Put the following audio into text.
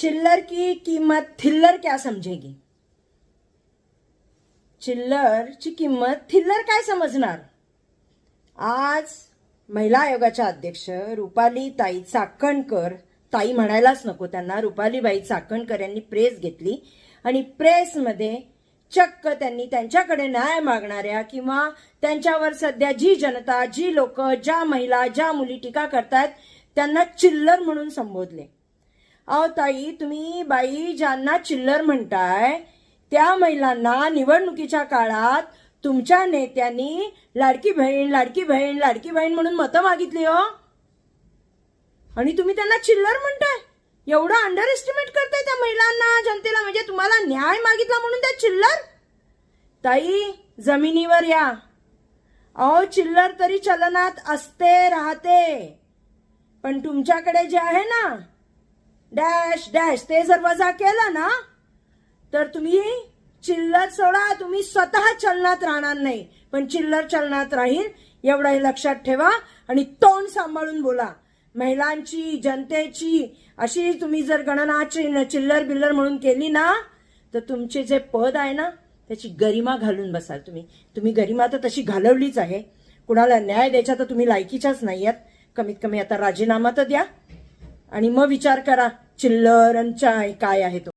चिल्लर की कीमत थिल्लर क्या समजेगी चिल्लरची किंमत थिल्लर काय समजणार? आज महिला आयोगाच्या अध्यक्ष रुपाली ताई चाकणकर ताई म्हणायलाच नको त्यांना रुपालीबाई चाकणकर यांनी प्रेस घेतली आणि प्रेसमध्ये चक्क त्यांनी त्यांच्याकडे न्याय मागणाऱ्या किंवा त्यांच्यावर सध्या जी जनता जी लोक ज्या महिला ज्या मुली टीका करतायत त्यांना चिल्लर म्हणून संबोधले. अहो ताई तुम्ही बाई ज्यांना चिल्लर म्हणताय त्या महिलांना निवडणुकीच्या काळात तुमच्या नेत्यांनी लाडकी बहीण लाडकी बहीण लाडकी बहीण म्हणून मतं मागितली हो. आणि तुम्ही त्यांना चिल्लर म्हणताय. एवढं अंडर एस्टिमेट करताय त्या महिलांना जनतेला. म्हणजे तुम्हाला न्याय मागितला म्हणून त्या चिल्लर? ताई जमिनीवर या. अहो चिल्लर तरी चलनात असते राहते. पण तुमच्याकडे जे आहे ना डॅश डॅश. ते जर वजा केलं ना तर तुम्ही चिल्लर सोडा. तुम्ही स्वतः चलनात राहणार नाही. पण चिल्लर चलनात राहील एवढं लक्षात ठेवा आणि तोंड सांभाळून बोला. महिलांची जनतेची अशी तुम्ही जर गणना चिल्लर बिल्लर म्हणून केली ना तर तुमचे जे पद आहे ना त्याची गरिमा घालून बसाल तुम्ही. तुम्ही गरिमा तर तशी घालवलीच आहे. कुणाला न्याय द्यायचा तर तुम्ही लायकीच्याच नाही आहेत कमीत कमी आता राजीनामा तर द्या. आणि मग विचार करा चिल्लर आणि चाय काय आहे तो.